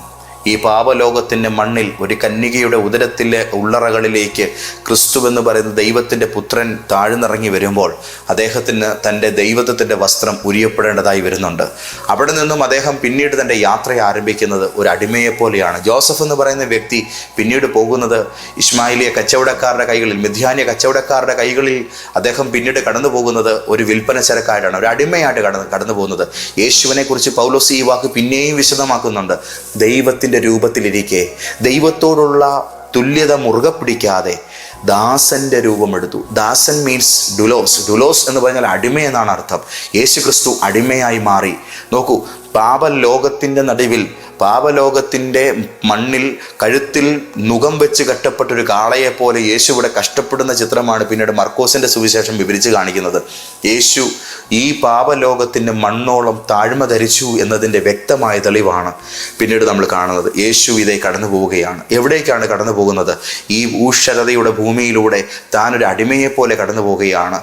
ഈ പാപലോകത്തിന്റെ മണ്ണിൽ ഒരു കന്യകയുടെ ഉദരത്തിലെ ഉള്ളറകളിലേക്ക് ക്രിസ്തു എന്ന് പറയുന്ന ദൈവത്തിന്റെ പുത്രൻ താഴ്ന്നിറങ്ങി വരുമ്പോൾ അദ്ദേഹത്തിന് തന്റെ ദൈവത്വത്തിന്റെ വസ്ത്രം ഉരിയപ്പെടേണ്ടതായി വരുന്നുണ്ട്. അവിടെ നിന്നും അദ്ദേഹം പിന്നീട് തന്റെ യാത്ര ആരംഭിക്കുന്നത് ഒരു അടിമയെ പോലെയാണ്. ജോസഫ് എന്ന് പറയുന്ന വ്യക്തി പിന്നീട് പോകുന്നത് ഇസ്മായിലിയ കച്ചവടക്കാരുടെ കൈകളിൽ മിഥ്യാനിയ കച്ചവടക്കാരുടെ കൈകളിൽ അദ്ദേഹം പിന്നീട് കടന്നു പോകുന്നത് ഒരു വിൽപ്പനച്ചരക്കാരാണ് ഒരു അടിമയായിട്ട് കടന്നു കടന്നു പോകുന്നത്. യേശുവിനെ കുറിച്ച് പൗലോസ് ഈ വാക്ക് പിന്നെയും വിശദമാക്കുന്നുണ്ട്. ദൈവത്തിന്റെ രൂപത്തിലിരിക്കെ ദൈവത്തോടുള്ള തുല്യത മുറുകെ പിടിക്കാതെ ദാസന്റെ രൂപമെടുത്തു ദാസൻ മീൻസ് ഡുലോസ് ഡുലോസ് എന്ന് പറഞ്ഞാൽ അടിമ എന്നാണ് അർത്ഥം. യേശു ക്രിസ്തു അടിമയായി മാറി. നോക്കൂ പാപ ലോകത്തിന്റെ നടുവിൽ പാപലോകത്തിന്റെ മണ്ണിൽ കഴുത്തിൽ നുകം വെച്ച് കെട്ടപ്പെട്ട ഒരു കാളയെ പോലെ യേശു ഇവിടെ കഷ്ടപ്പെടുന്ന ചിത്രമാണ് പിന്നീട് മർക്കോസിന്റെ സുവിശേഷം വിവരിച്ച് കാണിക്കുന്നത്. യേശു ഈ പാപലോകത്തിന്റെ മണ്ണോളം താഴ്മ ധരിച്ചു എന്നതിന്റെ വ്യക്തമായ തെളിവാണ് പിന്നീട് നമ്മൾ കാണുന്നത്. യേശു ഇതേ കടന്നു പോവുകയാണ്. എവിടേക്കാണ് കടന്നു പോകുന്നത്? ഈ ഊഷരതയുടെ ഭൂമിയിലൂടെ താനൊരു അടിമയെപ്പോലെ അടിമയെ പോലെ കടന്നു പോവുകയാണ്.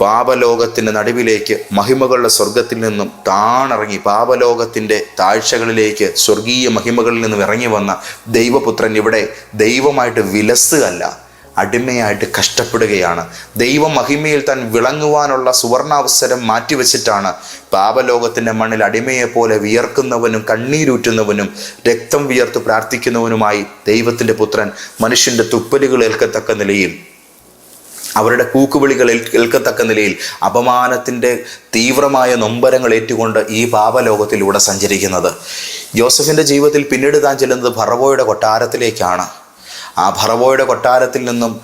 പാപലോകത്തിന്റെ നടുവിലേക്ക് മഹിമകളുടെ സ്വർഗത്തിൽ നിന്നും താണിറങ്ങി പാപലോകത്തിന്റെ താഴ്ചകളിലേക്ക് സ്വർഗീയ മഹിമകളിൽ നിന്നും ഇറങ്ങി വന്ന ദൈവപുത്രൻ ഇവിടെ ദൈവമായിട്ട് വിലസുകല്ല അടിമയായിട്ട് കഷ്ടപ്പെടുകയാണ്. ദൈവമഹിമയിൽ താൻ വിളങ്ങുവാനുള്ള സുവർണാവസരം മാറ്റിവെച്ചിട്ടാണ് പാപലോകത്തിന്റെ മണ്ണിൽ അടിമയെപ്പോലെ വിയർക്കുന്നവനും കണ്ണീരൂറ്റുന്നവനും രക്തം വിയർത്ത് പ്രാർത്ഥിക്കുന്നവനുമായി ദൈവത്തിന്റെ പുത്രൻ മനുഷ്യന്റെ തുപ്പലുകൾ ഏൽക്കത്തക്ക നിലയിൽ അവരുടെ കൂക്കുവിളികൾ ഏൽ- ഏൽക്കത്തക്ക നിലയിൽ അപമാനത്തിന്റെ തീവ്രമായ നൊമ്പരങ്ങൾ ഏറ്റുകൊണ്ട് ഈ പാപലോകത്തിലൂടെ സഞ്ചരിക്കുന്നത്. ജോസഫിന്റെ ജീവിതത്തിൽ പിന്നീട് താൻ ചെല്ലുന്നത് ഭറവോയുടെ കൊട്ടാരത്തിലേക്കാണ്. ആ ഭറവോയുടെ കൊട്ടാരത്തിൽ നിന്നും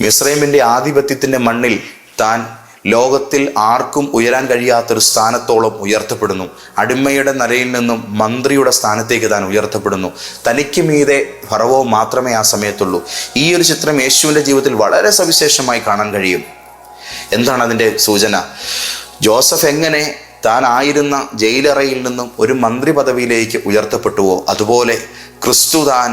മിസ്രൈമിന്റെ ആധിപത്യത്തിന്റെ മണ്ണിൽ താൻ ലോകത്തിൽ ആർക്കും ഉയരാൻ കഴിയാത്തൊരു സ്ഥാനത്തോളം ഉയർത്തപ്പെടുന്നു. അടിമയുടെ നിലയിൽ നിന്നും മന്ത്രിയുടെ സ്ഥാനത്തേക്ക് താൻ ഉയർത്തപ്പെടുന്നു. തനിക്ക് മീതെ ഫറവോ മാത്രമേ ആ സമയത്തുള്ളൂ. ഈ ഒരു ചിത്രം യേശുവിന്റെ ജീവിതത്തിൽ വളരെ സവിശേഷമായി കാണാൻ കഴിയും. എന്താണ് അതിന്റെ സൂചന? ജോസഫ് എങ്ങനെ താൻ ആയിരുന്ന ജയിലറയിൽ നിന്നും ഒരു മന്ത്രി പദവിയിലേക്ക് ഉയർത്തപ്പെട്ടുവോ അതുപോലെ ക്രിസ്തു താൻ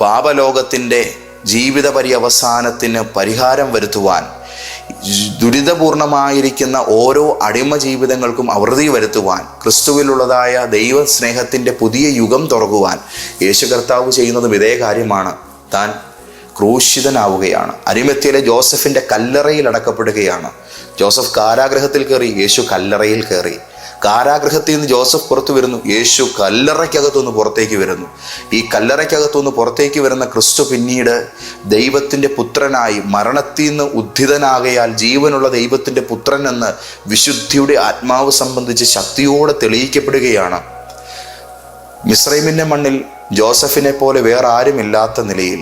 പാപലോകത്തിന്റെ ജീവിത പര്യവസാനത്തിന് പരിഹാരം വരുത്തുവാൻ ദുരിതപൂർണമായിരിക്കുന്ന ഓരോ അടിമ ജീവിതങ്ങൾക്കും അവൃതി വരുത്തുവാൻ ക്രിസ്തുവിലുള്ളതായ ദൈവ സ്നേഹത്തിന്റെ പുതിയ യുഗം തുറക്കുവാൻ യേശു കർത്താവ് ചെയ്യുന്നതും ഇതേ കാര്യമാണ്. താൻ ക്രൂശിതനാവുകയാണ്. അരിമത്യയിലെ ജോസഫിന്റെ കല്ലറയിൽ അടക്കപ്പെടുകയാണ്. ജോസഫ് കാരാഗ്രഹത്തിൽ കയറി യേശു കല്ലറയിൽ കയറി. കാരാഗ്രഹത്തിൽ നിന്ന് ജോസഫ് പുറത്തു വരുന്നു. യേശു കല്ലറയ്ക്കകത്തുനിന്ന് പുറത്തേക്ക് വരുന്നു. ഈ കല്ലറയ്ക്കകത്തുനിന്ന് പുറത്തേക്ക് വരുന്ന ക്രിസ്തു പിന്നീട് ദൈവത്തിന്റെ പുത്രനായി മരണത്തിൽ നിന്ന് ഉദ്ധിതനാകയാൽ ജീവനുള്ള ദൈവത്തിന്റെ പുത്രൻ എന്ന് വിശുദ്ധിയുടെ ആത്മാവ് സംബന്ധിച്ച് ശക്തിയോടെ തെളിയിക്കപ്പെടുകയാണ്. മിസ്രൈമിന്റെ മണ്ണിൽ ജോസഫിനെ പോലെ വേറെ ആരുമില്ലാത്ത നിലയിൽ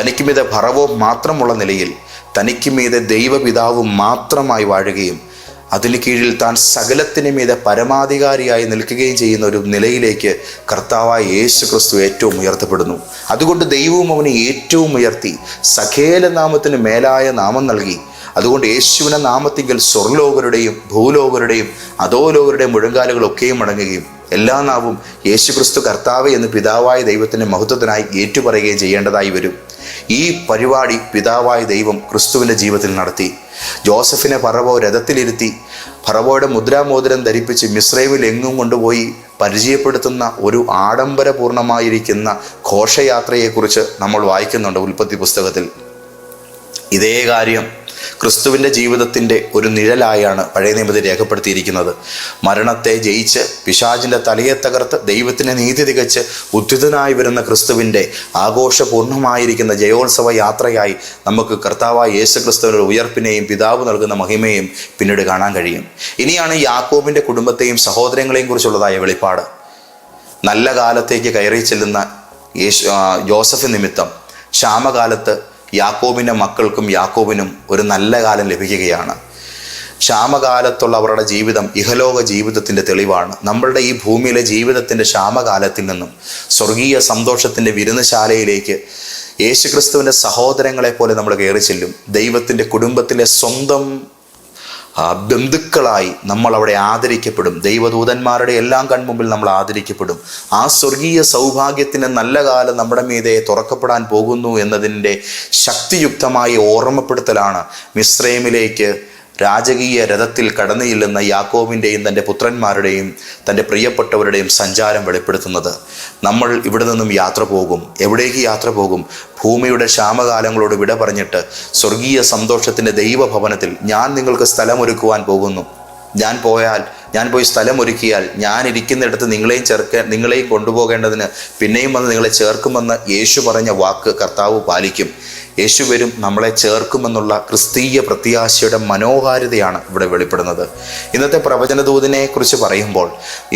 തനിക്ക് മീതെ ഭറവോ മാത്രമുള്ള നിലയിൽ തനിക്ക് മീതെ ദൈവപിതാവ് മാത്രമായി വാഴുകയും അതിന് കീഴിൽ താൻ സകലത്തിന് മീത പരമാധികാരിയായി നിൽക്കുകയും ചെയ്യുന്ന ഒരു നിലയിലേക്ക് കർത്താവായ യേശു ക്രിസ്തു ഏറ്റവും ഉയർത്തപ്പെടുന്നു. അതുകൊണ്ട് ദൈവവും അവനെ ഏറ്റവും ഉയർത്തി സഖേല നാമത്തിന് മേലായ നാമം നൽകി. അതുകൊണ്ട് യേശുവിനെ നാമത്തിങ്കിൽ സ്വർലോകരുടെയും ഭൂലോകരുടെയും അധോലോകരുടെയും മുഴങ്കാലുകളൊക്കെയും അടങ്ങുകയും എല്ലാ നാവും യേശു ക്രിസ്തു കർത്താവ് എന്ന് പിതാവായ ദൈവത്തിന്റെ മഹത്വത്തിനായി ഏറ്റുപറയുകയും ചെയ്യേണ്ടതായി വരും. ഈ പരിപാടി പിതാവായ ദൈവം ക്രിസ്തുവിന്റെ ജീവിതത്തിൽ നടത്തി. ജോസഫിനെ പറവോ രഥത്തിലിരുത്തി ഫറവോയുടെ മുദ്രാമോതിരം ധരിപ്പിച്ച് മിശ്രൈമിൽ എങ്ങും കൊണ്ടുപോയി പരിചയപ്പെടുത്തുന്ന ഒരു ആഡംബരപൂർണമായിരിക്കുന്ന ഘോഷയാത്രയെക്കുറിച്ച് നമ്മൾ വായിക്കുന്നുണ്ട് ഉൽപ്പത്തി പുസ്തകത്തിൽ. ഇതേ കാര്യം ക്രിസ്തുവിന്റെ ജീവിതത്തിന്റെ ഒരു നിഴലായാണ് പഴയ നിയമത്തിൽ രേഖപ്പെടുത്തിയിരിക്കുന്നത്. മരണത്തെ ജയിച്ച് പിശാചിന്റെ തലയെ തകർത്ത് ദൈവത്തിന്റെ നീതി തികച്ച് ഉദ്ധിതനായി വരുന്ന ക്രിസ്തുവിന്റെ ആഘോഷപൂർണമായിരിക്കുന്ന ജയോത്സവ യാത്രയായി നമുക്ക് കർത്താവായ യേശു ക്രിസ്തുവിന്റെ ഉയർപ്പിനെയും പിതാവ് നൽകുന്ന മഹിമയും പിന്നീട് കാണാൻ കഴിയും. ഇനിയാണ് യാക്കോബിന്റെ കുടുംബത്തെയും സഹോദരങ്ങളെയും കുറിച്ചുള്ളതായ വെളിപ്പാട്. നല്ല കാലത്തേക്ക് കയറി ചെല്ലുന്ന യേശു ജോസഫ് നിമിത്തം ക്ഷാമകാലത്ത് യാക്കോബിന്റെ മക്കൾക്കും യാക്കോബിനും ഒരു നല്ല കാലം ലഭിക്കുകയാണ്. ക്ഷാമകാലത്തുള്ള അവരുടെ ജീവിതം ഇഹലോക ജീവിതത്തിന്റെ തെളിവാണ്. നമ്മളുടെ ഈ ഭൂമിയിലെ ജീവിതത്തിന്റെ ക്ഷാമകാലത്തിൽ നിന്നും സ്വർഗീയ സന്തോഷത്തിന്റെ വിരുന്നശാലയിലേക്ക് യേശുക്രിസ്തുവിന്റെ സഹോദരങ്ങളെ പോലെ നമ്മൾ കയറി ചെല്ലും ദൈവത്തിന്റെ കുടുംബത്തിലെ സ്വന്തം ബന്ധുക്കളായി നമ്മൾ അവിടെ ആദരിക്കപ്പെടും. ദൈവദൂതന്മാരുടെ എല്ലാം കൺമുമ്പിൽ നമ്മൾ ആദരിക്കപ്പെടും. ആ സ്വർഗീയ സൗഭാഗ്യത്തിന് നല്ല കാലം നമ്മുടെ മീതെ തുറക്കപ്പെടാൻ പോകുന്നു എന്നതിന്റെ ശക്തിയുക്തമായ ഓർമ്മപ്പെടുത്തലാണ് മിശ്രൈമിലേക്ക് രാജകീയ രഥത്തിൽ കടന്നില്ലെന്ന യാക്കോവിന്റെയും തന്റെ പുത്രന്മാരുടെയും തന്റെ പ്രിയപ്പെട്ടവരുടെയും സഞ്ചാരം വെളിപ്പെടുത്തുന്നത്. നമ്മൾ ഇവിടെ നിന്നും യാത്ര പോകും. എവിടേക്ക് യാത്ര പോകും? ഭൂമിയുടെ ക്ഷാമകാലങ്ങളോട് വിട പറഞ്ഞിട്ട് സ്വർഗീയ സന്തോഷത്തിന്റെ ദൈവഭവനത്തിൽ ഞാൻ നിങ്ങൾക്ക് സ്ഥലമൊരുക്കുവാൻ പോകുന്നു. ഞാൻ പോയാൽ ഞാൻ പോയി സ്ഥലമൊരുക്കിയാൽ ഞാൻ ഇരിക്കുന്നിടത്ത് നിങ്ങളെയും ചേർക്ക നിങ്ങളെയും കൊണ്ടുപോകേണ്ടതിന് പിന്നെയും വന്ന് നിങ്ങളെ ചേർക്കുമെന്ന് യേശു പറഞ്ഞ വാക്ക് കർത്താവ് പാലിക്കും. യേശു വരും നമ്മളെ ചേർക്കുമെന്നുള്ള ക്രിസ്തീയ പ്രത്യാശയുടെ മനോഹാരിതയാണ് ഇവിടെ വെളിപ്പെടുന്നത്. ഇന്നത്തെ പ്രവചനദൂതിനെ കുറിച്ച് പറയുമ്പോൾ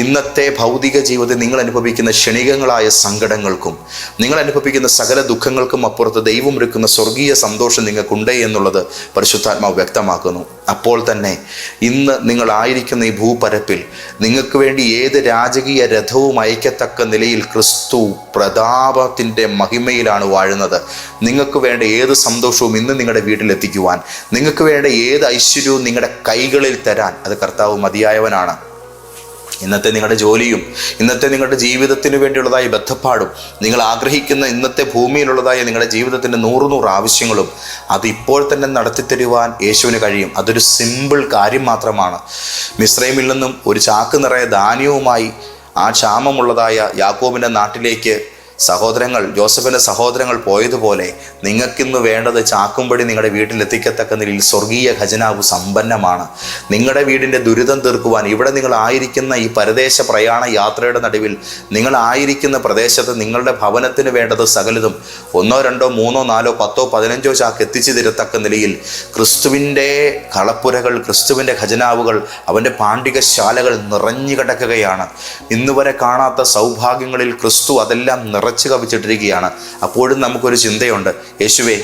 ഇന്നത്തെ ഭൗതിക ജീവിതത്തിൽ നിങ്ങൾ അനുഭവിക്കുന്ന ക്ഷണികങ്ങളായ സങ്കടങ്ങൾക്കും നിങ്ങൾ അനുഭവിക്കുന്ന സകല ദുഃഖങ്ങൾക്കും അപ്പുറത്ത് ദൈവം ഒരുക്കുന്ന സ്വർഗീയ സന്തോഷം നിങ്ങൾക്കുണ്ട് എന്നുള്ളത് പരിശുദ്ധാത്മാവ് വ്യക്തമാക്കുന്നു. അപ്പോൾ തന്നെ ഇന്ന് നിങ്ങളായിരിക്കുന്ന ഈ ഭൂപരപ്പിൽ നിങ്ങൾക്ക് വേണ്ടി ഏത് രാജകീയ രഥവും അയക്കത്തക്ക നിലയിൽ ക്രിസ്തു പ്രതാപത്തിന്റെ മഹിമയിലാണ് വാഴുന്നത്. നിങ്ങൾക്ക് വേണ്ട ഏത് സന്തോഷവും ഇന്ന് നിങ്ങളുടെ വീട്ടിൽ എത്തിക്കുവാൻ. നിങ്ങൾക്ക് വേണ്ട ഏത് ഐശ്വര്യവും നിങ്ങളുടെ കൈകളിൽ തരാൻ അത് കർത്താവ് മതിയായവനാണ്. ഇന്നത്തെ നിങ്ങളുടെ ജോലിയും ഇന്നത്തെ നിങ്ങളുടെ ജീവിതത്തിന് വേണ്ടിയുള്ളതായ ബദ്ധപ്പാടും നിങ്ങൾ ആഗ്രഹിക്കുന്ന ഇന്നത്തെ ഭൂമിയിലുള്ളതായ നിങ്ങളുടെ ജീവിതത്തിന്റെ നൂറ് നൂറ് ആവശ്യങ്ങളും അത് ഇപ്പോൾ തന്നെ നടത്തിത്തരുവാൻ യേശുവിന് കഴിയും. അതൊരു സിമ്പിൾ കാര്യം മാത്രമാണ്. മിശ്രൈമിൽ നിന്നും ഒരു ചാക്ക് നിറയെ ധാന്യവുമായി ആ ക്ഷാമമുള്ളതായ യാക്കോബിന്റെ നാട്ടിലേക്ക് സഹോദരങ്ങൾ ജോസഫിന്റെ സഹോദരങ്ങൾ പോയതുപോലെ നിങ്ങൾക്കിന്ന് വേണ്ടത് ചാക്കുംപടി നിങ്ങളുടെ വീട്ടിൽ എത്തിക്കത്തക്ക നിലയിൽ സ്വർഗീയ ഖജനാവ് സമ്പന്നമാണ്. നിങ്ങളുടെ വീടിന്റെ ദുരിതം തീർക്കുവാൻ ഇവിടെ നിങ്ങൾ ആയിരിക്കുന്ന ഈ പരദേശ പ്രയാണ യാത്രയുടെ നടുവിൽ നിങ്ങൾ ആയിരിക്കുന്ന പ്രദേശത്ത് നിങ്ങളുടെ ഭവനത്തിന് വേണ്ടത് സകലതും ഒന്നോ രണ്ടോ മൂന്നോ നാലോ പത്തോ പതിനഞ്ചോ ചാക്ക് എത്തിച്ചു തരത്തക്ക നിലയിൽ ക്രിസ്തുവിന്റെ കളപ്പുരകൾ ക്രിസ്തുവിന്റെ ഖജനാവുകൾ അവന്റെ പാണ്ഡികശാലകൾ നിറഞ്ഞു കിടക്കുകയാണ്. ഇന്നുവരെ കാണാത്ത സൗഭാഗ്യങ്ങളിൽ ക്രിസ്തു അതെല്ലാം നിറച്ചു കവിച്ചിട്ടിരിക്കുകയാണ്. അപ്പോഴും നമുക്കൊരു ചിന്തയുണ്ട്. യേശുവേ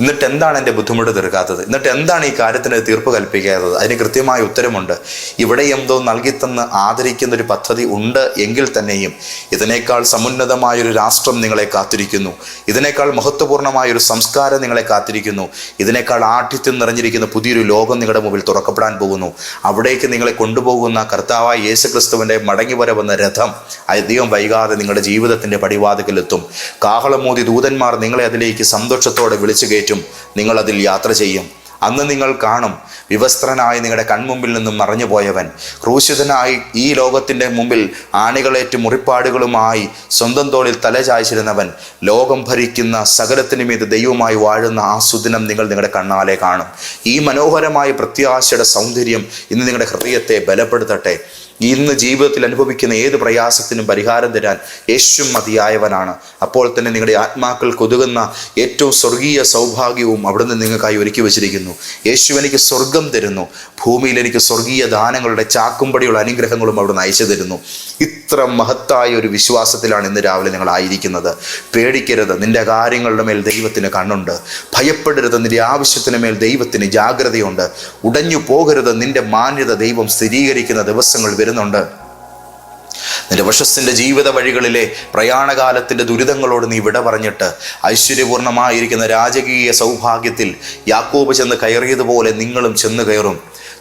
എന്നിട്ട് എന്താണ് എന്റെ ബുദ്ധിമുട്ട് തീർക്കാത്തത്? എന്നിട്ട് എന്താണ് ഈ കാര്യത്തിന് തീർപ്പ് കൽപ്പിക്കാത്തത്? അതിന് കൃത്യമായ ഉത്തരമുണ്ട്. ഇവിടെ എന്തോ നൽകിത്തന്ന് ആദരിക്കുന്ന ഒരു പദ്ധതി ഉണ്ട് എങ്കിൽ തന്നെയും ഇതിനേക്കാൾ സമുന്നതമായ ഒരു രാഷ്ട്രം നിങ്ങളെ കാത്തിരിക്കുന്നു. ഇതിനേക്കാൾ മഹത്വപൂർണമായ ഒരു സംസ്കാരം നിങ്ങളെ കാത്തിരിക്കുന്നു. ഇതിനേക്കാൾ ആഠ്യത്വം നിറഞ്ഞിരിക്കുന്ന പുതിയൊരു ലോകം നിങ്ങളുടെ മുമ്പിൽ തുറക്കപ്പെടാൻ പോകുന്നു. അവിടേക്ക് നിങ്ങളെ കൊണ്ടുപോകുന്ന കർത്താവായ യേശുക്രിസ്തുവിന്റെ മടങ്ങി വരവെന്ന രഥം അധികം വൈകാതെ നിങ്ങളുടെ ജീവിതത്തിന്റെ പടിവാതിക്കലെത്തും. കാഹളമോതി ദൂതന്മാർ നിങ്ങളെ അതിലേക്ക് സന്തോഷത്തോടെ വിളിച്ചു കയറ്റും. നിങ്ങൾ അതിൽ യാത്ര ചെയ്യും. അന്ന് നിങ്ങൾ കാണും. വിവസ്ത്രനായി നിങ്ങളുടെ കൺമുമ്പിൽ നിന്നും മറഞ്ഞുപോയവൻ. ക്രൂശിതനായി ഈ ലോകത്തിന്റെ മുമ്പിൽ ആണികളേറ്റ് മുറിപ്പാടുകളുമായി സ്വന്തം തോളിൽ തലചായ്ച്ചിരുന്നവൻ ലോകം ഭരിക്കുന്ന സകലത്തിനു മീത് ദൈവമായി വാഴുന്ന ആ സുദിനം നിങ്ങൾ നിങ്ങളുടെ കണ്ണാലെ കാണും. ഈ മനോഹരമായ പ്രത്യാശയുടെ സൗന്ദര്യം ഇന്ന് നിങ്ങളുടെ ഹൃദയത്തെ ബലപ്പെടുത്തട്ടെ. ഇന്ന് ജീവിതത്തിൽ അനുഭവിക്കുന്ന ഏത് പ്രയാസത്തിനും പരിഹാരം തരാൻ യേശു മതിയായവനാണ്. അപ്പോൾ തന്നെ നിങ്ങളുടെ ആത്മാക്കൾ കൊതുകുന്ന ഏറ്റവും സ്വർഗീയ സൗഭാഗ്യവും അവിടുന്ന് നിങ്ങൾക്കായി ഒരുക്കി വച്ചിരിക്കുന്നു. യേശു എനിക്ക് സ്വർഗം തരുന്നു. ഭൂമിയിൽ എനിക്ക് സ്വർഗീയ ദാനങ്ങളുടെ ചാക്കുംപടിയുള്ള അനുഗ്രഹങ്ങളും അവിടുന്ന് അയച്ചു തരുന്നു. ഇത്ര മഹത്തായ ഒരു വിശ്വാസത്തിലാണ് ഇന്ന് രാവിലെ നിങ്ങൾ ആയിരിക്കുന്നത്. പേടിക്കരുത്. നിന്റെ കാര്യങ്ങളുടെ മേൽ ദൈവത്തിന് കണ്ണുണ്ട്. ഭയപ്പെടരുത്. നിന്റെ ആവശ്യത്തിന് മേൽ ദൈവത്തിന് ജാഗ്രതയുണ്ട്. ഉടഞ്ഞു പോകരുത്. നിന്റെ മാന്യത ദൈവം സ്ഥിരീകരിക്കുന്ന ദിവസങ്ങൾ വരുന്നുണ്ട് നിന്റെ വശസ്സിന്റെ ജീവിത വഴികളിലെ പ്രയാണകാലത്തിന്റെ ദുരിതങ്ങളോട് നീ വിട പറഞ്ഞിട്ട് ഐശ്വര്യപൂർണമായിരിക്കുന്ന രാജകീയ സൗഭാഗ്യത്തിൽ യാക്കോബ് ചെന്ന് കയറിയതുപോലെ നിങ്ങളും ചെന്ന് കയറും.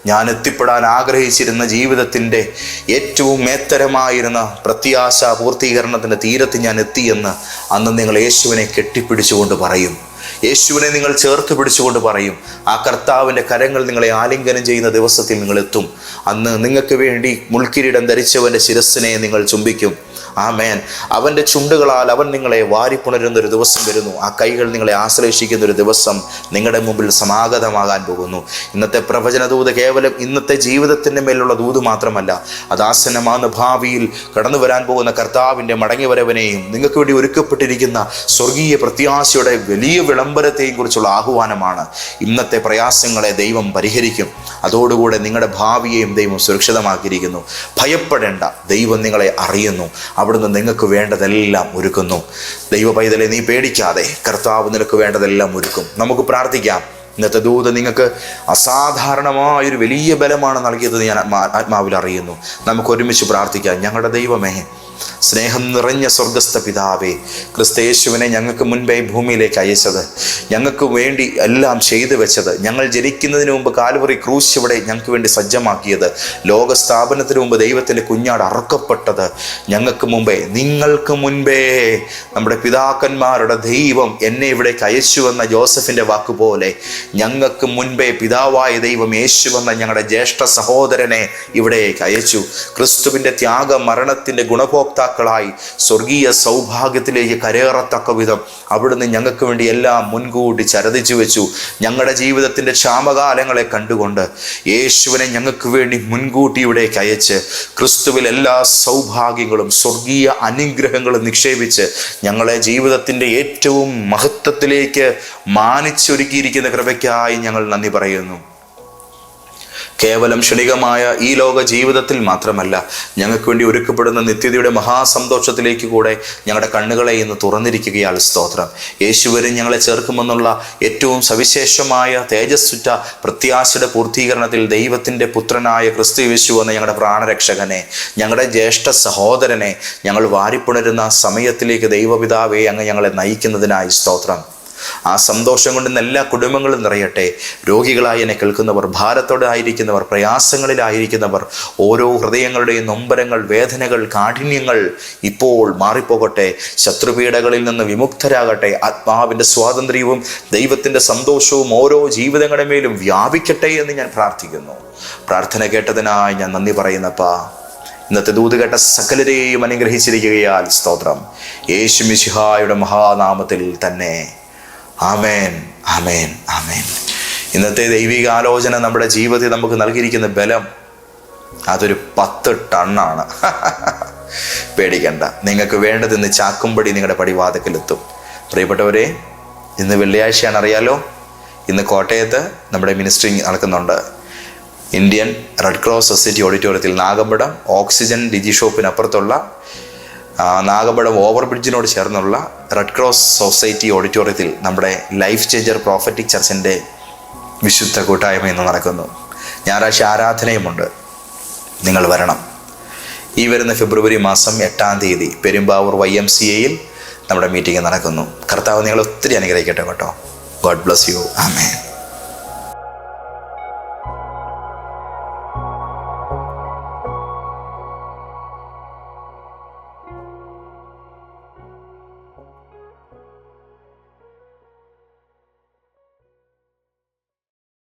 ഞാൻ എത്തിപ്പെടാൻ ആഗ്രഹിച്ചിരുന്ന ജീവിതത്തിന്റെ ഏറ്റവും മേത്തരമായിരുന്ന പ്രത്യാശ പൂർത്തീകരണത്തിന്റെ തീരത്ത് ഞാൻ എത്തിയെന്ന് അന്ന് നിങ്ങൾ യേശുവിനെ കെട്ടിപ്പിടിച്ചുകൊണ്ട് പറയും. യേശുവിനെ നിങ്ങൾ ചേർത്ത് പിടിച്ചുകൊണ്ട് പറയും. ആ കർത്താവിന്റെ കരങ്ങൾ നിങ്ങളെ ആലിംഗനം ചെയ്യുന്ന ദിവസത്തിൽ നിങ്ങൾ എത്തും അന്ന് നിങ്ങൾക്ക് വേണ്ടി മുൾക്കിരീടം ധരിച്ചവന്റെ ശിരസ്സിനെ നിങ്ങൾ ചുംബിക്കും. ആ മേൻ അവന്റെ ചുണ്ടുകളാൽ അവൻ നിങ്ങളെ വാരിപ്പുണരുന്ന ഒരു ദിവസം വരുന്നു. ആ കൈകൾ നിങ്ങളെ ആശ്ലേഷിക്കുന്ന ഒരു ദിവസം നിങ്ങളുടെ മുമ്പിൽ സമാഗതമാകാൻ പോകുന്നു. ഇന്നത്തെ പ്രവചന ദൂത് കേവലം ഇന്നത്തെ ജീവിതത്തിന്റെ മേലുള്ള ദൂത് മാത്രമല്ല അതാസന്നമാണ് ഭാവിയിൽ കടന്നു വരാൻ പോകുന്ന കർത്താവിന്റെ മടങ്ങിവരവനെയും നിങ്ങൾക്ക് വേണ്ടി ഒരുക്കപ്പെട്ടിരിക്കുന്ന സ്വർഗീയ പ്രത്യാശയുടെ വലിയ വിളംബരത്തെയും കുറിച്ചുള്ള ആഹ്വാനമാണ് ഇന്നത്തെ പ്രയാസങ്ങളെ ദൈവം പരിഹരിക്കും. അതോടുകൂടെ നിങ്ങളുടെ ഭാവിയെയും ദൈവം സുരക്ഷിതമാക്കിയിരിക്കുന്നു. ഭയപ്പെടേണ്ട. ദൈവം നിങ്ങളെ അറിയുന്നു. അവിടുന്ന് നിങ്ങൾക്ക് വേണ്ടതെല്ലാം ഒരുക്കുന്നു. ദൈവ പൈതലെ നീ പേടിക്കാതെ കർത്താവ് നിനക്ക് വേണ്ടതെല്ലാം ഒരുക്കും. നമുക്ക് പ്രാർത്ഥിക്കാം. ഇന്നത്തെ ദൂത് നിങ്ങൾക്ക് അസാധാരണമായൊരു വലിയ ബലമാണ് നൽകിയത് ഞാൻ ആത്മാവിൽ അറിയുന്നു. നമുക്ക് ഒരുമിച്ച് പ്രാർത്ഥിക്കാം. ഞങ്ങളുടെ ദൈവമേ സ്നേഹം നിറഞ്ഞ സ്വർഗസ്ഥ പിതാവേ ക്രിസ്തയേശുവിനെ ഞങ്ങൾക്ക് മുൻപേ ഭൂമിയിലേക്ക് അയച്ചത് ഞങ്ങൾക്ക് വേണ്ടി എല്ലാം ചെയ്തു വെച്ചത് ഞങ്ങൾ ജനിക്കുന്നതിന് മുമ്പ് കാലുവറി ക്രൂശ് ഇവിടെ ഞങ്ങൾക്ക് വേണ്ടി സജ്ജമാക്കിയത് ലോക സ്ഥാപനത്തിന് മുമ്പ് ദൈവത്തിന്റെ കുഞ്ഞാട് അറക്കപ്പെട്ടത് ഞങ്ങൾക്ക് മുമ്പേ നിങ്ങൾക്ക് മുൻപേ നമ്മുടെ പിതാക്കന്മാരുടെ ദൈവം എന്നെ ഇവിടേക്ക് അയച്ചു എന്ന ജോസഫിന്റെ വാക്കുപോലെ ഞങ്ങൾക്ക് മുൻപേ പിതാവായ ദൈവം യേശു എന്ന ഞങ്ങളുടെ ജ്യേഷ്ഠ സഹോദരനെ ഇവിടേക്ക് അയച്ചു. ക്രിസ്തുവിന്റെ ത്യാഗ മരണത്തിന്റെ ഗുണഭോക്താക്കളായി സ്വർഗീയ സൗഭാഗ്യത്തിലേക്ക് കരേറത്തക്ക വിധം അവിടുന്ന് ഞങ്ങൾക്ക് വേണ്ടി എല്ലാം മുൻകൂട്ടി ചരതിച്ചു വെച്ചു. ഞങ്ങളുടെ ജീവിതത്തിന്റെ ക്ഷാമകാലങ്ങളെ കണ്ടുകൊണ്ട് യേശുവിനെ ഞങ്ങൾക്ക് വേണ്ടി മുൻകൂട്ടി ഇവിടേക്ക് അയച്ച് ക്രിസ്തുവിൽ എല്ലാ സൗഭാഗ്യങ്ങളും സ്വർഗീയ അനുഗ്രഹങ്ങളും നിക്ഷേപിച്ച് ഞങ്ങളെ ജീവിതത്തിന്റെ ഏറ്റവും മഹത്വത്തിലേക്ക് മാനിച്ചൊരുക്കിയിരിക്കുന്ന കൃപയ്ക്കായി ഞങ്ങൾ നന്ദി പറയുന്നു. കേവലം ക്ഷണികമായ ഈ ലോക ജീവിതത്തിൽ മാത്രമല്ല ഞങ്ങൾക്ക് വേണ്ടി ഒരുക്കപ്പെടുന്ന നിത്യതയുടെ മഹാസന്തോഷത്തിലേക്ക് കൂടെ ഞങ്ങളുടെ കണ്ണുകളെ ഇന്ന് തുറന്നിരിക്കുകയാണ് സ്തോത്രം. യേശുവരും ഞങ്ങളെ ചേർക്കുമെന്നുള്ള ഏറ്റവും സവിശേഷമായ തേജസ്സുറ്റ പ്രത്യാശയുടെ പൂർത്തീകരണത്തിൽ ദൈവത്തിന്റെ പുത്രനായ ക്രിസ്തു യേശു എന്ന ഞങ്ങളുടെ പ്രാണരക്ഷകനെ ഞങ്ങളുടെ ജ്യേഷ്ഠ സഹോദരനെ ഞങ്ങൾ വാരിപ്പുണരുന്ന സമയത്തിലേക്ക് ദൈവപിതാവേ അങ്ങ് ഞങ്ങളെ നയിക്കുന്നതിനായി സ്തോത്രം. ആ സന്തോഷം കൊണ്ട് എല്ലാ കുടുംബങ്ങളും നിറയട്ടെ. രോഗികളായി എന്നെ കേൾക്കുന്നവർ ഭാരത്തോടെ ആയിരിക്കുന്നവർ പ്രയാസങ്ങളിലായിരിക്കുന്നവർ ഓരോ ഹൃദയങ്ങളുടെയും നൊമ്പരങ്ങൾ വേദനകൾ കാഠിന്യങ്ങൾ ഇപ്പോൾ മാറിപ്പോകട്ടെ. ശത്രുപീഠകളിൽ നിന്ന് വിമുക്തരാകട്ടെ. ആത്മാവിന്റെ സ്വാതന്ത്ര്യവും ദൈവത്തിന്റെ സന്തോഷവും ഓരോ ജീവിതങ്ങളുടെ മേലും വ്യാപിക്കട്ടെ എന്ന് ഞാൻ പ്രാർത്ഥിക്കുന്നു. പ്രാർത്ഥന കേട്ടതിനായി ഞാൻ നന്ദി പറയുന്നപ്പാ. ഇന്നത്തെ ദൂത് കേട്ട സകലരെയും അനുഗ്രഹിച്ചിരിക്കുകയാൽ സ്തോത്രം. യേശു മിശിഹായുടെ മഹാനാമത്തിൽ തന്നെ. ആമേൻ ആമേൻ ആമേൻ. ഇന്നത്തെ ദൈവിക ആലോചന നമ്മുടെ ജീവിതത്തിൽ നമുക്ക് നൽകിയിരിക്കുന്ന ബലം അതൊരു പത്ത് ടണ്ണാണ്. പേടിക്കണ്ട. നിങ്ങൾക്ക് വേണ്ടത് ഇന്ന് ചാക്കുംപടി നിങ്ങളുടെ പടിവാതക്കിലെത്തും. പ്രിയപ്പെട്ടവരെ ഇന്ന് വെള്ളിയാഴ്ചയാണ് അറിയാലോ? ഇന്ന് കോട്ടയത്ത് നമ്മുടെ മിനിസ്ട്രി നടക്കുന്നുണ്ട്. ഇന്ത്യൻ റെഡ് ക്രോസ് സൊസൈറ്റി ഓഡിറ്റോറിയത്തിൽ നാഗമ്പടം ഓക്സിജൻ ഡിജി ഷോപ്പിനപ്പുറത്തുള്ള ആ, നാഗമ്പടം ഓവർ ബ്രിഡ്ജിനോട് ചേർന്നുള്ള റെഡ് ക്രോസ് സൊസൈറ്റി ഓഡിറ്റോറിയത്തിൽ നമ്മുടെ ലൈഫ് ചേഞ്ചർ പ്രോഫറ്റിക് ചർച്ചിന്റെ വിശുദ്ധ കൂട്ടായ്മ ഇന്ന് നടക്കുന്നു. ഞായറാഴ്ച ആരാധനയുമുണ്ട്. നിങ്ങൾ വരണം. ഈ വരുന്ന ഫെബ്രുവരി മാസം എട്ടാം തീയതി പെരുമ്പാവൂർ വൈ എം സി എയിൽ നമ്മുടെ മീറ്റിംഗ് നടക്കുന്നു. കർത്താവ് നിങ്ങളെ ഒത്തിരി അനുഗ്രഹിക്കട്ടെ കേട്ടോ. God bless you amen